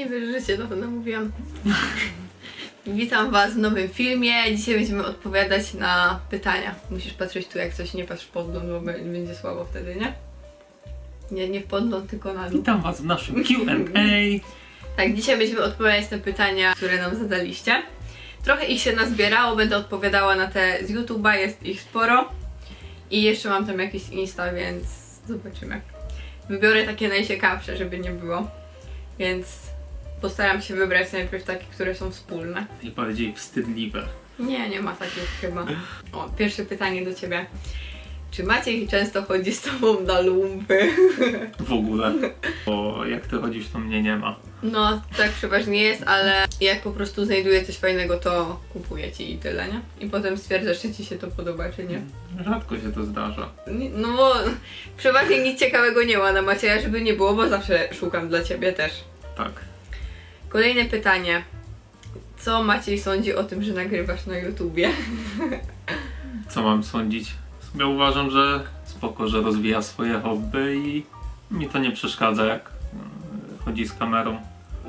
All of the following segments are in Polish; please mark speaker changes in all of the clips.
Speaker 1: Nie wierzycie, to pewno mówiłam. Witam Was w nowym filmie. Dzisiaj będziemy odpowiadać na pytania. Musisz patrzeć tu, jak coś nie patrz w podgląd, bo będzie słabo wtedy, nie? Nie, nie w podgląd, tylko na dół.
Speaker 2: Witam Was w naszym Q&A.
Speaker 1: Tak, dzisiaj będziemy odpowiadać na pytania, które nam zadaliście. Trochę ich się nazbierało, będę odpowiadała na te z YouTube'a, jest ich sporo. I jeszcze mam tam jakieś Insta, więc zobaczymy. Wybiorę takie najciekawsze, żeby nie było. Więc postaram się wybrać najpierw takie, które są wspólne.
Speaker 2: Najbardziej wstydliwe.
Speaker 1: Nie, nie ma takich chyba. O, pierwsze pytanie do ciebie. Czy Maciej często chodzi z tobą na lumpy?
Speaker 2: W ogóle. Bo jak Ty chodzisz, to mnie nie ma.
Speaker 1: No, tak przeważnie jest, ale jak po prostu znajduję coś fajnego, to kupuję ci i tyle, nie? I potem stwierdzasz, czy ci się to podoba, czy nie.
Speaker 2: Rzadko się to zdarza.
Speaker 1: Nie- No bo przeważnie nic ciekawego nie ma na Macieja, żeby nie było, bo zawsze szukam dla ciebie też.
Speaker 2: Tak.
Speaker 1: Kolejne pytanie. Co Maciej sądzi o tym, że nagrywasz na YouTubie?
Speaker 2: Co mam sądzić? W sumie uważam, że spoko, że rozwija swoje hobby i mi to nie przeszkadza, jak e, chodzi z kamerą.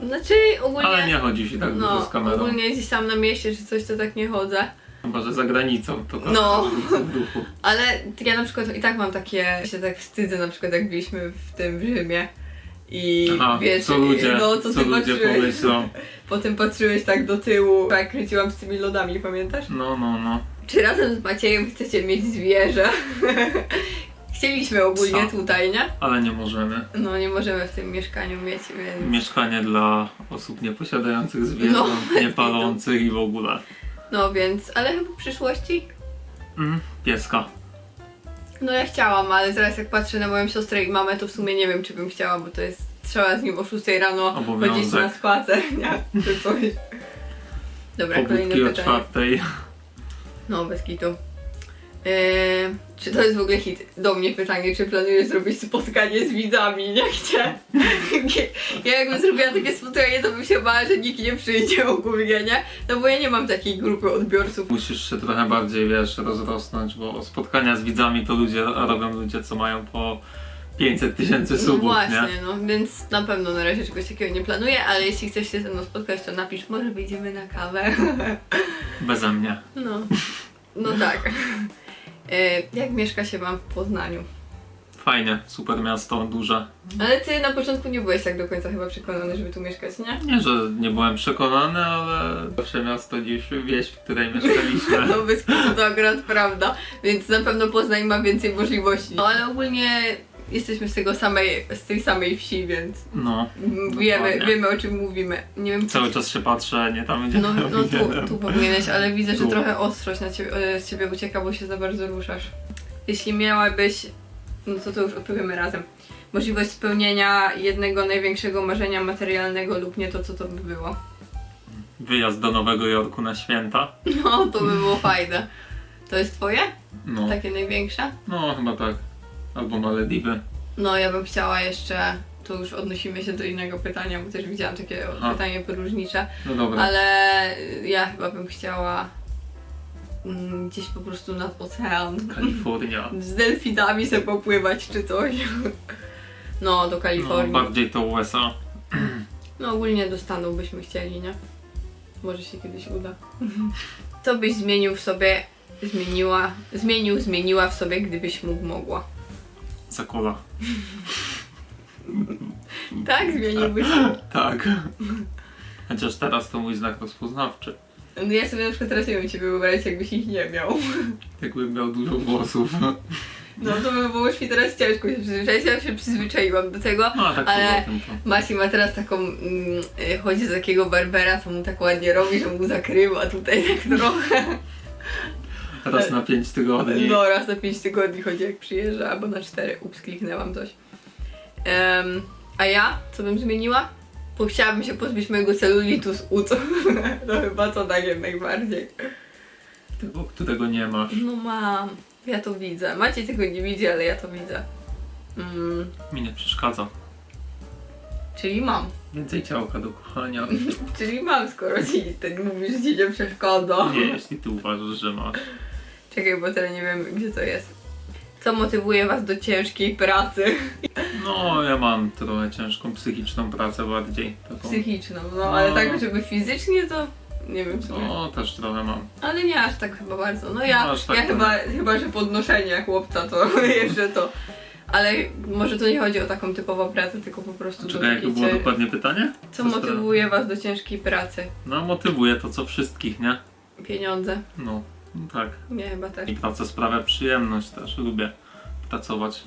Speaker 1: Znaczy ogólnie...
Speaker 2: Ale nie chodzi się tak dużo
Speaker 1: no,
Speaker 2: z kamerą.
Speaker 1: ogólnie gdzieś tam na mieście czy coś, to tak nie chodzę.
Speaker 2: Chyba, że za granicą, to tak
Speaker 1: No.
Speaker 2: w duchu.
Speaker 1: Ale ja na przykład i tak mam takie, się tak wstydzę na przykład jak byliśmy w tym Rzymie i
Speaker 2: Aha,
Speaker 1: wiesz,
Speaker 2: co ludzie,
Speaker 1: no co,
Speaker 2: co
Speaker 1: ty
Speaker 2: ludzie
Speaker 1: patrzyłeś,
Speaker 2: pomyślą.
Speaker 1: potem patrzyłeś tak do tyłu, jak kręciłam z tymi lodami, pamiętasz?
Speaker 2: No, no, no.
Speaker 1: Czy razem z Maciejem chcecie mieć zwierzę? Chcieliśmy ogólnie
Speaker 2: Co?
Speaker 1: tutaj, nie?
Speaker 2: Ale nie możemy.
Speaker 1: No nie możemy w tym mieszkaniu mieć, więc...
Speaker 2: Mieszkanie dla osób nieposiadających zwierząt,
Speaker 1: No,
Speaker 2: niepalących i w ogóle.
Speaker 1: No więc, ale chyba w przyszłości?
Speaker 2: Mm, pieska.
Speaker 1: No ja chciałam, ale zaraz jak patrzę na moją siostrę i mamę, to w sumie nie wiem, czy bym chciała, bo to jest... Trzeba z nim o 6 rano
Speaker 2: Obowiązek.
Speaker 1: chodzić na spacer, nie? Czy coś. Dobra, kolejne
Speaker 2: Pobudki o
Speaker 1: pytanie.
Speaker 2: czwartej.
Speaker 1: No, bez kitu. Eee, czy to jest w ogóle hit? Do mnie pytanie, czy planujesz zrobić spotkanie z widzami? Nie chcę. ja jakbym zrobiła takie spotkanie, to bym się bała, że nikt nie przyjdzie ogólnie, nie? No bo ja nie mam takiej grupy odbiorców.
Speaker 2: Musisz się trochę bardziej, wiesz, rozrosnąć, bo spotkania z widzami to ludzie robią ludzie, co mają po 500 tysięcy
Speaker 1: No
Speaker 2: subów,
Speaker 1: właśnie,
Speaker 2: nie?
Speaker 1: no więc na pewno na razie czegoś takiego nie planuję, ale jeśli chcesz się ze mną spotkać, to napisz, może wyjdziemy na kawę.
Speaker 2: Beze mnie.
Speaker 1: No, no tak. Eee, jak mieszka się wam w Poznaniu?
Speaker 2: Fajnie, super miasto, duże.
Speaker 1: Ale ty na początku nie byłeś tak do końca chyba przekonany, żeby tu mieszkać, nie?
Speaker 2: Nie, że nie byłem przekonany, ale nasze miasto dziś wieś, w której mieszkaliśmy.
Speaker 1: No bez to akurat prawda, więc na pewno Poznań ma więcej możliwości. No ale ogólnie jesteśmy z tego samej, z tej samej wsi, więc
Speaker 2: No,
Speaker 1: wiemy,
Speaker 2: Dokładnie.
Speaker 1: wiemy o czym mówimy. Nie wiem,
Speaker 2: cały czas się patrzę, nie tam gdzie
Speaker 1: No, no tu, tu powinieneś, ale widzę, że
Speaker 2: Tu.
Speaker 1: trochę ostrość na ciebie, e, z ciebie ucieka, bo się za bardzo ruszasz. Jeśli miałabyś, no to to już odpowiemy razem, możliwość spełnienia jednego największego marzenia materialnego lub nie, to co to by było?
Speaker 2: Wyjazd do Nowego Jorku na święta.
Speaker 1: No, to by było fajne. To jest twoje?
Speaker 2: No,
Speaker 1: Takie największe?
Speaker 2: no chyba tak. Albo Malediwy.
Speaker 1: No, ja bym chciała jeszcze, tu już odnosimy się do innego pytania, bo też widziałam takie
Speaker 2: Aha.
Speaker 1: pytanie podróżnicze,
Speaker 2: No dobra.
Speaker 1: ale ja chyba bym chciała mm, gdzieś po prostu nad ocean.
Speaker 2: Kalifornia.
Speaker 1: z delfinami sobie popływać czy coś. No, do
Speaker 2: No,
Speaker 1: Kalifornii.
Speaker 2: bardziej to USA.
Speaker 1: No, ogólnie do Stanów byśmy chcieli, nie? Może się kiedyś uda. Co byś zmienił w sobie, zmieniła, zmienił, zmieniła w sobie, gdybyś mógł, mogła?
Speaker 2: Zakola.
Speaker 1: Tak, zmieniłbyś.
Speaker 2: Tak. Chociaż teraz to mój znak rozpoznawczy.
Speaker 1: No ja sobie na przykład teraz nie wiem ciebie wyobrazić, jakbyś ich nie miał.
Speaker 2: Jakbym miał dużo włosów.
Speaker 1: No to by było już mi teraz ciężko się przyzwyczaić, ja się przyzwyczaiłam do tego.
Speaker 2: No tak
Speaker 1: Ale-
Speaker 2: poza tym to.
Speaker 1: Masi ma teraz taką, mm, chodzi z takiego barbera, co mu tak ładnie robi, że mu zakrywa tutaj tak trochę.
Speaker 2: Raz na 5 tygodni.
Speaker 1: No raz na 5 tygodni chodzi jak przyjeżdża, albo na 4. Ups, kliknęłam coś. Em, a ja? Co bym zmieniła? Bo chciałabym się pozbyć mojego celulitu z ud. to chyba to tak najbardziej.
Speaker 2: Tego, którego nie masz.
Speaker 1: No mam. Ja to widzę. Macie tego nie widzi, ale ja to widzę. Mm,
Speaker 2: Mi nie przeszkadza.
Speaker 1: czyli mam.
Speaker 2: Więcej ciałka do kochania.
Speaker 1: Czyli mam, skoro ci ten mówisz, że ci nie przeszkoda.
Speaker 2: Nie, jeśli ty uważasz, że masz.
Speaker 1: Czekaj, bo teraz nie wiem, gdzie to jest. Co motywuje was do ciężkiej pracy?
Speaker 2: No, ja mam trochę ciężką psychiczną pracę bardziej. Taką.
Speaker 1: Psychiczną, no,
Speaker 2: No.
Speaker 1: ale tak, żeby fizycznie to nie wiem sumie.
Speaker 2: No, też trochę mam.
Speaker 1: Ale nie aż tak chyba bardzo. No ja,
Speaker 2: No, aż tak
Speaker 1: ja
Speaker 2: to
Speaker 1: chyba, chyba, że podnoszenie chłopca to jeszcze to. Ale może to nie chodzi o taką typową pracę, tylko po prostu do
Speaker 2: Czekaj, jakie
Speaker 1: takiej
Speaker 2: było dokładnie pytanie?
Speaker 1: Co motywuje was do ciężkiej pracy?
Speaker 2: No, motywuje to co wszystkich, nie?
Speaker 1: Pieniądze?
Speaker 2: No, no tak.
Speaker 1: Nie, chyba tak.
Speaker 2: I sprawia przyjemność też. Lubię pracować.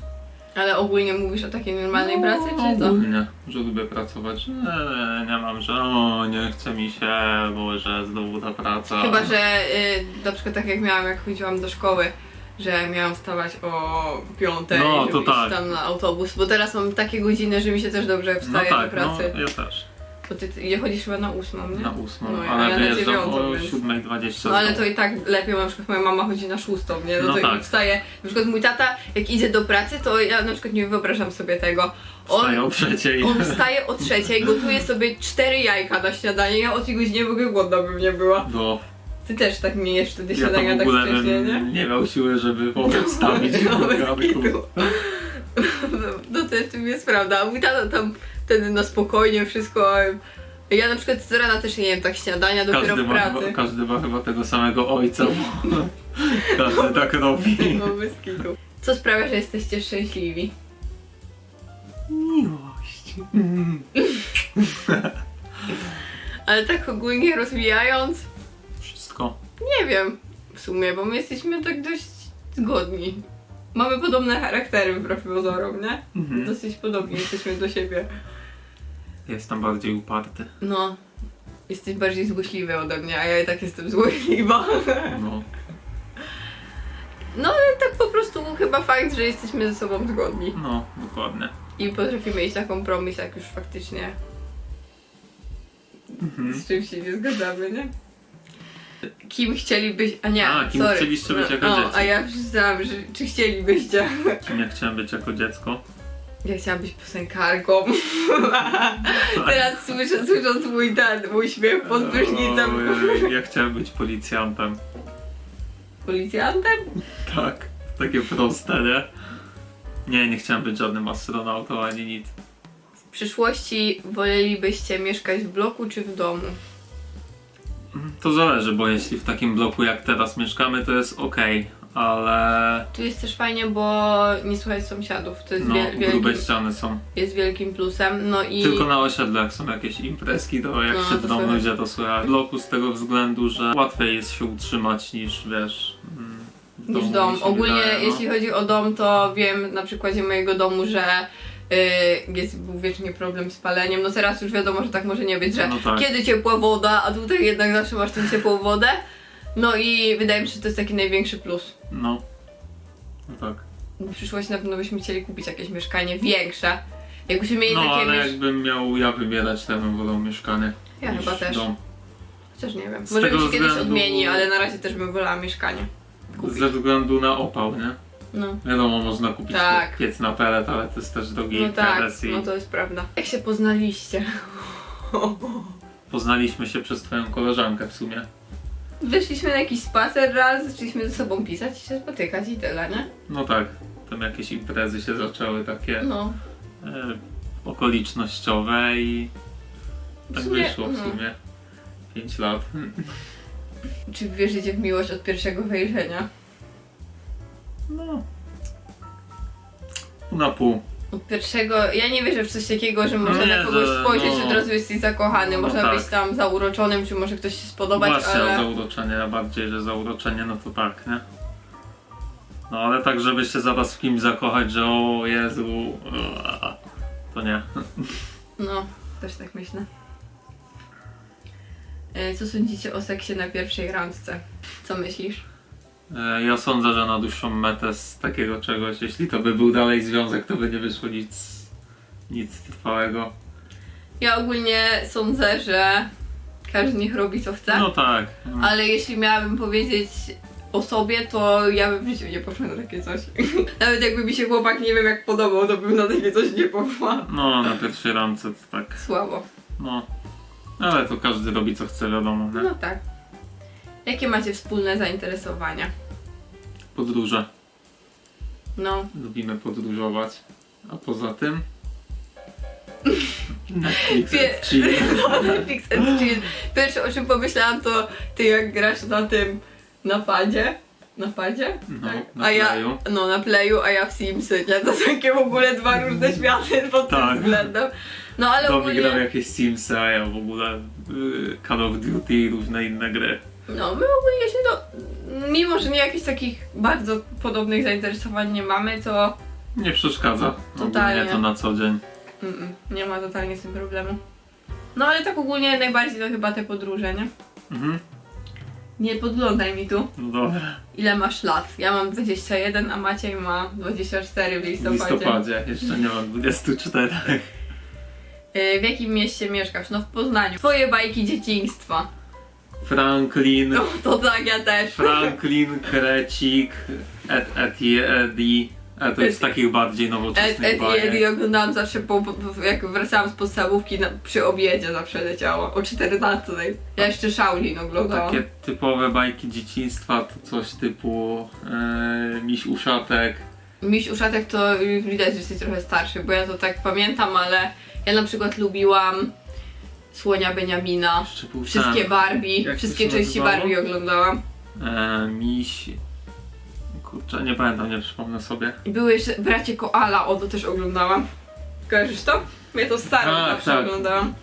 Speaker 1: Ale ogólnie mówisz o takiej normalnej
Speaker 2: no,
Speaker 1: pracy, czy co?
Speaker 2: Ogólnie, że lubię pracować. Nie, nie, mam, że o, nie chce mi się, bo że znowu ta praca.
Speaker 1: Chyba, że y, na przykład tak jak miałam, jak chodziłam do szkoły, że miałam wstawać o piątej,
Speaker 2: No,
Speaker 1: żeby
Speaker 2: to
Speaker 1: iść
Speaker 2: tak.
Speaker 1: tam na autobus, bo teraz mam takie godziny, że mi się też dobrze
Speaker 2: No
Speaker 1: wstaje
Speaker 2: tak,
Speaker 1: do pracy.
Speaker 2: no ja też.
Speaker 1: Bo ty, ty chodzisz chyba na ósmą, nie?
Speaker 2: Na ósmą,
Speaker 1: No,
Speaker 2: ale
Speaker 1: ja na
Speaker 2: wyjeżdżam o
Speaker 1: więc-
Speaker 2: 7.20
Speaker 1: No ale to i tak lepiej, bo na przykład moja mama chodzi na szóstą, nie? No,
Speaker 2: No
Speaker 1: to
Speaker 2: tak.
Speaker 1: wstaje. Na przykład mój tata, jak idzie do pracy, to ja na przykład nie wyobrażam sobie tego. On,
Speaker 2: Wstaję o trzeciej.
Speaker 1: on wstaje o trzeciej, gotuje sobie cztery jajka na śniadanie. Ja o tej godzinie w ogóle głodna bym nie była.
Speaker 2: No,
Speaker 1: Ty też tak nie jesz wtedy
Speaker 2: ja
Speaker 1: śniadania tak wcześnie, nie?
Speaker 2: nie miał siły, żeby w ogóle wstawić.
Speaker 1: No, kitu. No to w tym jest prawda. A mój tata tam wtedy na spokojnie wszystko. Ja na przykład z rana też nie jem tak śniadania, dopiero
Speaker 2: Każdy
Speaker 1: w
Speaker 2: ma,
Speaker 1: pracy.
Speaker 2: chyba, każdy ma chyba tego samego ojca. każdy tak robi.
Speaker 1: No bez kitu. Co sprawia, że jesteście szczęśliwi?
Speaker 2: Miłość.
Speaker 1: Ale tak ogólnie rozwijając,
Speaker 2: Wszystko.
Speaker 1: nie wiem w sumie, bo my jesteśmy tak dość zgodni. Mamy podobne charaktery wbrew pozorom, nie?
Speaker 2: Mhm.
Speaker 1: Dosyć podobni jesteśmy do siebie.
Speaker 2: Jestem bardziej uparty.
Speaker 1: No, jesteś bardziej złośliwy ode mnie, a ja i tak jestem złośliwa.
Speaker 2: No.
Speaker 1: No ale tak po prostu chyba fakt, że jesteśmy ze sobą zgodni.
Speaker 2: No, dokładnie.
Speaker 1: I potrafimy iść na kompromis, jak już faktycznie
Speaker 2: Mhm.
Speaker 1: z czymś się nie zgadzamy, nie? Kim chcielibyś... A nie,
Speaker 2: A, kim
Speaker 1: sorry.
Speaker 2: chcieliście być jako
Speaker 1: no,
Speaker 2: dzieci?
Speaker 1: A ja przeczytałam, że czy chcielibyście...
Speaker 2: Kim ja chciałem być jako dziecko?
Speaker 1: Ja chciałam być piosenkarką. Teraz słyszę, słysząc mój ten, mój śmiech pod prysznicem.
Speaker 2: Ojej, Ja chciałem być policjantem.
Speaker 1: Policjantem?
Speaker 2: Tak. Takie proste, nie? Nie, nie chciałem być żadnym astronautą ani nic.
Speaker 1: W przyszłości wolelibyście mieszkać w bloku czy w domu?
Speaker 2: To zależy, bo jeśli w takim bloku jak teraz mieszkamy, to jest ok, ale
Speaker 1: Tu jest też fajnie, bo nie słuchać sąsiadów. To jest,
Speaker 2: no,
Speaker 1: wiel- wielkim,
Speaker 2: grube ściany są.
Speaker 1: jest wielkim plusem. No i
Speaker 2: Tylko na osiedlu, jak są jakieś imprezki, to jak
Speaker 1: No,
Speaker 2: się
Speaker 1: to
Speaker 2: w domu
Speaker 1: słychać.
Speaker 2: ludzie to słychać. W bloku z tego względu, że łatwiej jest się utrzymać niż, wiesz... mm, w
Speaker 1: niż
Speaker 2: domu,
Speaker 1: dom.
Speaker 2: się
Speaker 1: Ogólnie
Speaker 2: wydaje, no.
Speaker 1: jeśli chodzi o dom, to wiem na przykładzie mojego domu, że y, jest był wiecznie problem z paleniem. No teraz już wiadomo, że tak może nie być, że
Speaker 2: No tak.
Speaker 1: kiedy ciepła woda, a tutaj jednak zawsze masz tę ciepłą wodę. No i wydaje mi się, że to jest taki największy plus.
Speaker 2: No. No tak.
Speaker 1: W przyszłości na pewno byśmy chcieli kupić jakieś mieszkanie większe. Jakbyśmy mieli
Speaker 2: No,
Speaker 1: takie
Speaker 2: ale
Speaker 1: miesz...
Speaker 2: jakbym miał ja wybierać, to ja bym wolał mieszkanie.
Speaker 1: Ja
Speaker 2: niż
Speaker 1: chyba też.
Speaker 2: Dom.
Speaker 1: Chociaż nie wiem.
Speaker 2: Z
Speaker 1: Może mi
Speaker 2: tego
Speaker 1: się kiedyś
Speaker 2: względu-
Speaker 1: odmieni, ale na razie też bym wolała mieszkanie. Kupić.
Speaker 2: Ze względu na opał, nie?
Speaker 1: No.
Speaker 2: Wiadomo, można kupić
Speaker 1: Tak.
Speaker 2: piec na pelet, ale to jest też drogi
Speaker 1: No tak,
Speaker 2: interes i
Speaker 1: no to jest prawda. Jak się poznaliście?
Speaker 2: poznaliśmy się przez twoją koleżankę w sumie.
Speaker 1: Wyszliśmy na jakiś spacer raz, zaczęliśmy ze sobą pisać i się spotykać i tyle, nie?
Speaker 2: No tak, tam jakieś imprezy się zaczęły takie
Speaker 1: No.
Speaker 2: e, okolicznościowe i
Speaker 1: W
Speaker 2: tak
Speaker 1: sumie,
Speaker 2: wyszło w
Speaker 1: no.
Speaker 2: sumie. 5 lat.
Speaker 1: Czy wierzycie w miłość od pierwszego wejrzenia?
Speaker 2: No. Pół na pół.
Speaker 1: Od pierwszego, ja nie wierzę w coś takiego, że można
Speaker 2: nie,
Speaker 1: na kogoś
Speaker 2: że-
Speaker 1: spojrzeć
Speaker 2: no.
Speaker 1: od razu jesteś zakochany.
Speaker 2: No
Speaker 1: Można
Speaker 2: tak.
Speaker 1: być tam zauroczonym, czy może ktoś się spodobać,
Speaker 2: Właśnie
Speaker 1: ale...
Speaker 2: zauroczenie, a bardziej, że zauroczenie, no to tak, nie? No ale tak, żeby się zaraz w kimś zakochać, że o Jezu, to nie.
Speaker 1: No, też tak myślę. E, Co sądzicie o seksie na pierwszej randce? Co myślisz?
Speaker 2: E, Ja sądzę, że na dłuższą metę z takiego czegoś, jeśli to by był dalej związek, to by nie wyszło nic, nic trwałego.
Speaker 1: Ja ogólnie sądzę, że każdy niech robi co chce,
Speaker 2: No tak.
Speaker 1: ale jeśli miałabym powiedzieć o sobie, to ja bym w życiu nie poszła na takie coś. Nawet jakby mi się chłopak nie wiem jak podobał, to bym na takie coś nie poszła.
Speaker 2: No, na pierwszej randce to tak,
Speaker 1: Słabo.
Speaker 2: no. Ale to każdy robi co chce, wiadomo, nie?
Speaker 1: No tak. Jakie macie wspólne zainteresowania?
Speaker 2: Podróże.
Speaker 1: No.
Speaker 2: Lubimy podróżować. A poza tym... Netflix
Speaker 1: Pie-
Speaker 2: and chill.
Speaker 1: No, Netflix and chill. Pierwsze o czym pomyślałam to ty jak grasz na tym napadzie. Napadzie?
Speaker 2: No,
Speaker 1: Tak.
Speaker 2: na
Speaker 1: a ja,
Speaker 2: playu.
Speaker 1: no na playu, a ja w Simsy, nie? To są takie w ogóle dwa różne światy pod
Speaker 2: Tak.
Speaker 1: tym względem. No ale
Speaker 2: Domi
Speaker 1: ogólnie,
Speaker 2: grał jakieś Simsy, a ja w ogóle y, Call of Duty i różne inne gry.
Speaker 1: No my ogólnie się do, mimo że nie jakichś takich bardzo podobnych zainteresowań nie mamy, to
Speaker 2: Nie przeszkadza.
Speaker 1: Totalnie.
Speaker 2: Ogólnie to na co dzień.
Speaker 1: mm, nie ma totalnie z tym problemu. No ale tak ogólnie najbardziej to chyba te podróże, nie?
Speaker 2: Mhm.
Speaker 1: Nie podglądaj mi tu.
Speaker 2: No dobra.
Speaker 1: Ile masz lat? Ja mam 21, a Maciej ma 24 w
Speaker 2: W
Speaker 1: listopadzie.
Speaker 2: listopadzie. Jeszcze nie mam 24.
Speaker 1: Y, W jakim mieście mieszkasz? No w Poznaniu. Twoje bajki dzieciństwa.
Speaker 2: Franklin.
Speaker 1: No to tak, ja też.
Speaker 2: Franklin, Krecik, Ed, Edi, Edi. A to jest
Speaker 1: Ed-
Speaker 2: takich bardziej
Speaker 1: Ed,
Speaker 2: nowoczesnych
Speaker 1: Ed i
Speaker 2: bajek.
Speaker 1: Eddie oglądałam zawsze, po, po, jak wracałam z podstawówki, na, przy obiedzie zawsze leciało. O 14. Ja jeszcze Shaolin oglądałam.
Speaker 2: Takie typowe bajki dzieciństwa to coś typu e, Miś Uszatek.
Speaker 1: Miś Uszatek to widać, że jesteś trochę starszy, bo ja to tak pamiętam, ale ja na przykład lubiłam Słonia Beniamina,
Speaker 2: Jeszcze był
Speaker 1: wszystkie
Speaker 2: ten,
Speaker 1: Barbie,
Speaker 2: Jak to
Speaker 1: wszystkie
Speaker 2: się
Speaker 1: części
Speaker 2: nazywało?
Speaker 1: Barbie oglądałam.
Speaker 2: e, Miś... Kurczę, nie pamiętam, nie przypomnę sobie.
Speaker 1: I były jeszcze Bracie Koala, o to też oglądałam. Kojarzysz to? Ja to starą
Speaker 2: Tak,
Speaker 1: zawsze
Speaker 2: tak.
Speaker 1: oglądałam.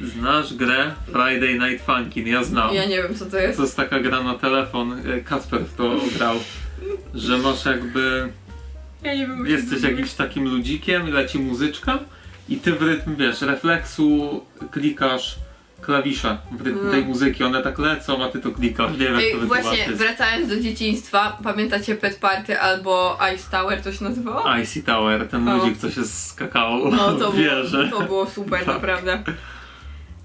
Speaker 2: Znasz grę Friday Night Funkin'? Ja znam.
Speaker 1: Ja nie wiem co to jest.
Speaker 2: To jest taka gra na telefon, e, Kacper w to grał, że masz jakby,
Speaker 1: Ja nie wiem.
Speaker 2: jesteś jakimś takim ludzikiem leci muzyczka i ty w rytm, wiesz, refleksu klikasz klawisze w rytm
Speaker 1: Mm.
Speaker 2: tej muzyki, one tak lecą, a ty to klikasz, nie wiem jak
Speaker 1: Ej,
Speaker 2: to
Speaker 1: właśnie
Speaker 2: wytłumaczyć.
Speaker 1: wracając do dzieciństwa, pamiętacie Pet Party albo Ice Tower, to się nazywało?
Speaker 2: Icy Tower, ten
Speaker 1: O.
Speaker 2: ludzik, co się skakało
Speaker 1: No to
Speaker 2: w
Speaker 1: było,
Speaker 2: wieży.
Speaker 1: to było super,
Speaker 2: Tak.
Speaker 1: naprawdę.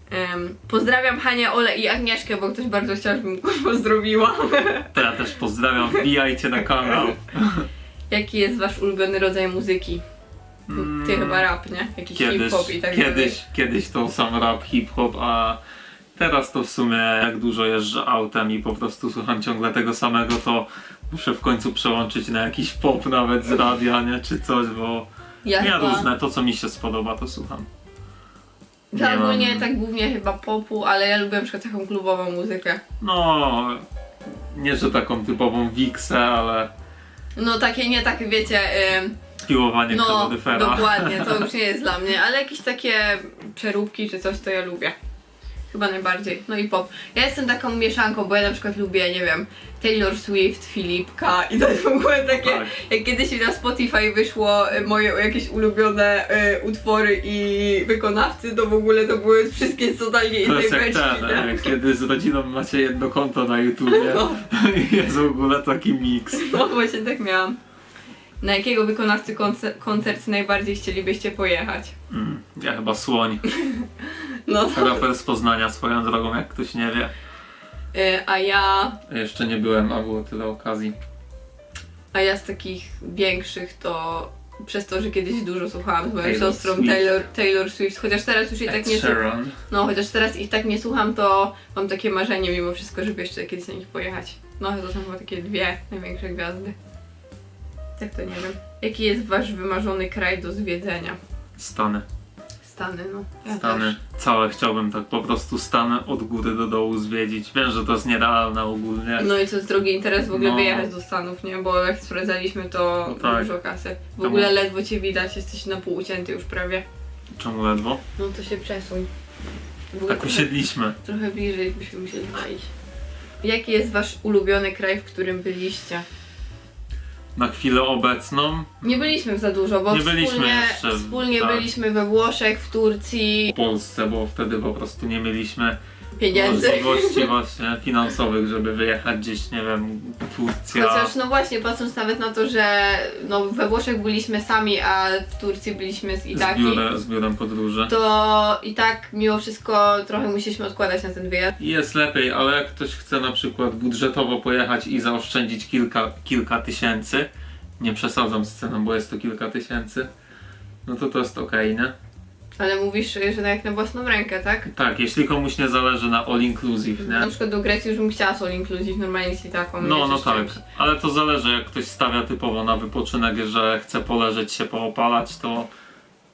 Speaker 1: Em, pozdrawiam Hanię, Ole i Agnieszkę, bo ktoś bardzo chciał, żebym pozdrowiła.
Speaker 2: To ja też pozdrawiam, wbijajcie na kanał.
Speaker 1: Jaki jest wasz ulubiony rodzaj muzyki? Ty
Speaker 2: Mm,
Speaker 1: chyba rap, nie? Jakiś
Speaker 2: Kiedyś,
Speaker 1: hip-hop i tak
Speaker 2: kiedyś,
Speaker 1: dalej.
Speaker 2: kiedyś to sam rap, hip-hop, a teraz to w sumie jak dużo jeżdżę autem i po prostu słucham ciągle tego samego, to muszę w końcu przełączyć na jakiś pop nawet z radia, nie? Czy coś, bo
Speaker 1: Ja,
Speaker 2: ja
Speaker 1: chyba,
Speaker 2: różne, to co mi się spodoba, to słucham.
Speaker 1: ja
Speaker 2: nie
Speaker 1: ogólnie
Speaker 2: mam-
Speaker 1: tak głównie chyba popu, ale ja lubię na przykład taką klubową muzykę.
Speaker 2: No, nie że taką typową wiksę, ale
Speaker 1: No takie, nie takie wiecie, ym,
Speaker 2: piłowanie
Speaker 1: no
Speaker 2: kaloryfera.
Speaker 1: dokładnie, to już nie jest dla mnie, ale jakieś takie przeróbki czy coś to ja lubię. Chyba najbardziej. No i pop. Ja jestem taką mieszanką, bo ja na przykład lubię, nie wiem, Taylor Swift, Filipka i to jest w ogóle takie,
Speaker 2: Tak.
Speaker 1: jak kiedyś mi na Spotify wyszło y, moje jakieś ulubione y, utwory i wykonawcy, to w ogóle to były wszystkie totalnie
Speaker 2: To
Speaker 1: innej
Speaker 2: jest jak
Speaker 1: beczki,
Speaker 2: ten,
Speaker 1: nie?
Speaker 2: e, kiedy z rodziną macie jedno konto na YouTubie
Speaker 1: No.
Speaker 2: jest w ogóle taki miks.
Speaker 1: No właśnie tak miałam. Na jakiego wykonawcy koncer- koncert najbardziej chcielibyście pojechać?
Speaker 2: Mm, ja chyba słoń.
Speaker 1: No to,
Speaker 2: Raper z Poznania swoją drogą, jak ktoś nie wie.
Speaker 1: y, a ja
Speaker 2: Jeszcze nie byłem, a było tyle okazji.
Speaker 1: A ja z takich większych to przez to, że kiedyś dużo słuchałam z moją
Speaker 2: Taylor
Speaker 1: siostrą
Speaker 2: Swift.
Speaker 1: Taylor, Taylor Swift, chociaż teraz już i tak nie słucham. No, chociaż teraz ich tak nie słucham, to mam takie marzenie mimo wszystko, żeby jeszcze kiedyś na nich pojechać. No, to są chyba takie dwie największe gwiazdy. Tak to nie wiem. Jaki jest wasz wymarzony kraj do zwiedzenia?
Speaker 2: Stany.
Speaker 1: Stany, no. Ja
Speaker 2: Stany.
Speaker 1: Też.
Speaker 2: Całe chciałbym tak po prostu Stany od góry do dołu zwiedzić. Wiem, że to jest nierealne ogólnie.
Speaker 1: No i to jest drogi interes w ogóle
Speaker 2: No.
Speaker 1: wyjechać do Stanów, nie? Bo jak sprawdzaliśmy, to
Speaker 2: No tak.
Speaker 1: dużo kasy. W ogóle ledwo cię widać, jesteś na pół ucięty już prawie.
Speaker 2: Czemu ledwo?
Speaker 1: No to się przesuń. W ogóle
Speaker 2: Tak
Speaker 1: trochę-
Speaker 2: usiedliśmy.
Speaker 1: Trochę bliżej byśmy musieli wejść. Jaki jest wasz ulubiony kraj, w którym byliście?
Speaker 2: Na chwilę obecną
Speaker 1: Nie byliśmy za dużo, bo
Speaker 2: Nie byliśmy
Speaker 1: wspólnie,
Speaker 2: jeszcze,
Speaker 1: wspólnie
Speaker 2: tak.
Speaker 1: byliśmy we Włoszech, w Turcji,
Speaker 2: w Polsce, bo wtedy po prostu nie mieliśmy
Speaker 1: pieniędzy.
Speaker 2: możliwości właśnie finansowych, żeby wyjechać gdzieś, nie wiem, Turcja.
Speaker 1: Chociaż no właśnie, patrząc nawet na to, że no, we Włoszech byliśmy sami, a w Turcji byliśmy z
Speaker 2: z,
Speaker 1: Itaki,
Speaker 2: biurem, z biurem podróży.
Speaker 1: to i tak mimo wszystko trochę musieliśmy odkładać na ten wyjazd.
Speaker 2: I Jest lepiej, ale jak ktoś chce na przykład budżetowo pojechać i zaoszczędzić kilka, kilka tysięcy, nie przesadzam z ceną, bo jest to kilka tysięcy, no to to jest okej, nie?
Speaker 1: Ale mówisz, że na jak na własną rękę, tak?
Speaker 2: Tak, jeśli komuś nie zależy na all inclusive,
Speaker 1: Na
Speaker 2: nie?
Speaker 1: przykład do Grecji już bym chciała sol inclusive, normalnie ci taką.
Speaker 2: No,
Speaker 1: wiecie,
Speaker 2: no
Speaker 1: z
Speaker 2: tak,
Speaker 1: czymś.
Speaker 2: ale to zależy, jak ktoś stawia typowo na wypoczynek, że chce poleżeć się, poopalać, to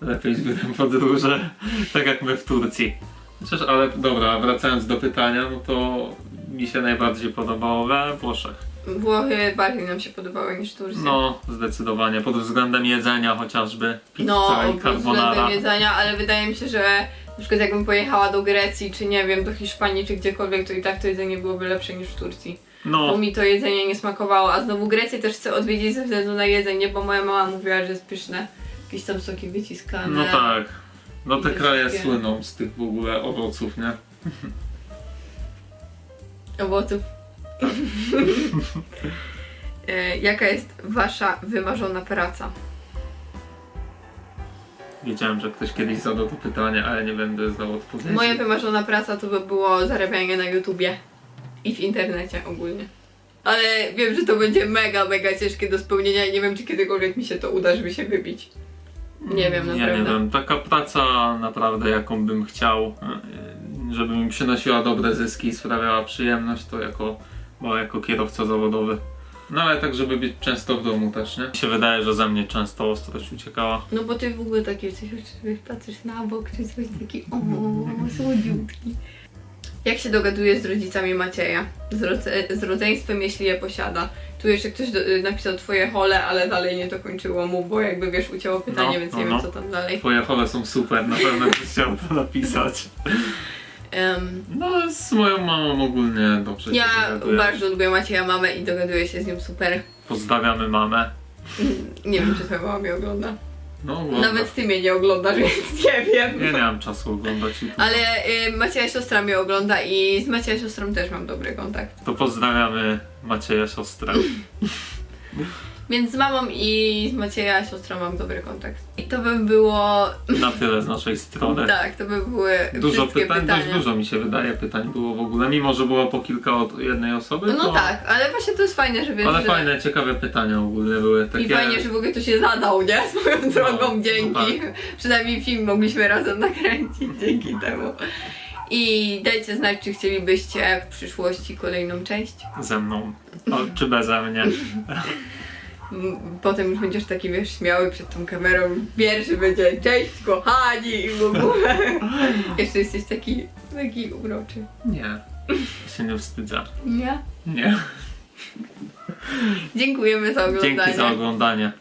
Speaker 2: lepiej zbytem podróże, tak jak my w Turcji. Chociaż, ale dobra, wracając do pytania, no to mi się najbardziej podobało we Włoszech.
Speaker 1: Włochy bardziej nam się podobały niż Turcja.
Speaker 2: No, zdecydowanie, pod względem jedzenia chociażby, pizza
Speaker 1: No,
Speaker 2: i
Speaker 1: pod
Speaker 2: carbonara.
Speaker 1: względem jedzenia, ale wydaje mi się, że na przykład jakbym pojechała do Grecji, czy nie wiem, do Hiszpanii, czy gdziekolwiek, to i tak to jedzenie byłoby lepsze niż w Turcji. Bo
Speaker 2: No,
Speaker 1: mi to jedzenie nie smakowało, a znowu Grecję też chcę odwiedzić ze względu na jedzenie, bo moja mama mówiła, że jest pyszne. Jakieś tam soki wyciskane.
Speaker 2: no tak. No te kraje słyną z tych w ogóle owoców, nie?
Speaker 1: Owoców. E, Jaka jest wasza wymarzona praca?
Speaker 2: Wiedziałem, że ktoś kiedyś zadał to pytanie, ale nie będę znał odpowiedzi.
Speaker 1: Moja wymarzona praca to by było zarabianie na YouTubie i w internecie ogólnie. Ale wiem, że to będzie mega, mega ciężkie do spełnienia i nie wiem, czy kiedykolwiek mi się to uda, żeby się wybić. Nie wiem,
Speaker 2: Ja
Speaker 1: naprawdę.
Speaker 2: nie wiem, taka praca naprawdę jaką bym chciał, e, żeby mi przynosiła dobre zyski i sprawiała przyjemność, to jako, bo jako kierowca zawodowy. No ale tak, żeby być często w domu też, nie? Mi się wydaje, że ze mnie często ostrość uciekała.
Speaker 1: No bo ty w ogóle taki jesteś, patrzysz na bok, czy coś taki, o, słodziutki. Jak się dogaduje z rodzicami Macieja? Z, rodze- z rodzeństwem, jeśli je posiada? Tu jeszcze ktoś do, napisał twoje hole, ale dalej nie dokończyło mu, bo jakby wiesz, ucięło pytanie,
Speaker 2: No,
Speaker 1: więc
Speaker 2: no,
Speaker 1: nie
Speaker 2: no.
Speaker 1: wiem co tam dalej.
Speaker 2: Twoje hole są super, na pewno byś chciał to napisać.
Speaker 1: Em,
Speaker 2: No z moją mamą ogólnie dobrze się
Speaker 1: ja
Speaker 2: dogaduję.
Speaker 1: bardzo lubię Macieja mamę i dogaduję się z nią super.
Speaker 2: Pozdrawiamy mamę.
Speaker 1: Nie wiem, czy twoja mama mnie ogląda.
Speaker 2: No, ogląda.
Speaker 1: Nawet ty mnie nie oglądasz, więc nie wiem.
Speaker 2: Ja nie mam czasu oglądać.
Speaker 1: Ale y, Macieja siostra mnie ogląda i z Macieja siostrą też mam dobry kontakt.
Speaker 2: To pozdrawiamy Macieja siostrę.
Speaker 1: Więc z mamą i z Macieja siostrą mam dobry kontakt. I to by było.
Speaker 2: Na tyle z naszej strony.
Speaker 1: Tak, to by były
Speaker 2: Dużo
Speaker 1: wszystkie
Speaker 2: pytań,
Speaker 1: pytania.
Speaker 2: dość dużo mi się wydaje pytań było w ogóle, mimo że było po kilka od jednej osoby.
Speaker 1: No
Speaker 2: to...
Speaker 1: tak, ale właśnie to jest fajne, że wiesz,
Speaker 2: Ale
Speaker 1: że...
Speaker 2: fajne, ciekawe pytania ogólnie były. Takie...
Speaker 1: I fajnie, że w ogóle to się zadał, nie? Swoją drogą,
Speaker 2: no
Speaker 1: dzięki.
Speaker 2: tak.
Speaker 1: Przynajmniej film mogliśmy razem nakręcić dzięki temu. I dajcie znać, czy chcielibyście w przyszłości kolejną część.
Speaker 2: Ze mną. O, czy beze mnie.
Speaker 1: Potem już będziesz taki, wiesz, śmiały przed tą kamerą. Pierwszy będzie cześć kochani i w ogóle. Jeszcze jesteś taki, taki uroczy.
Speaker 2: Nie. Się nie wstydzę.
Speaker 1: Nie?
Speaker 2: Nie.
Speaker 1: Dziękujemy za oglądanie.
Speaker 2: Dzięki za oglądanie.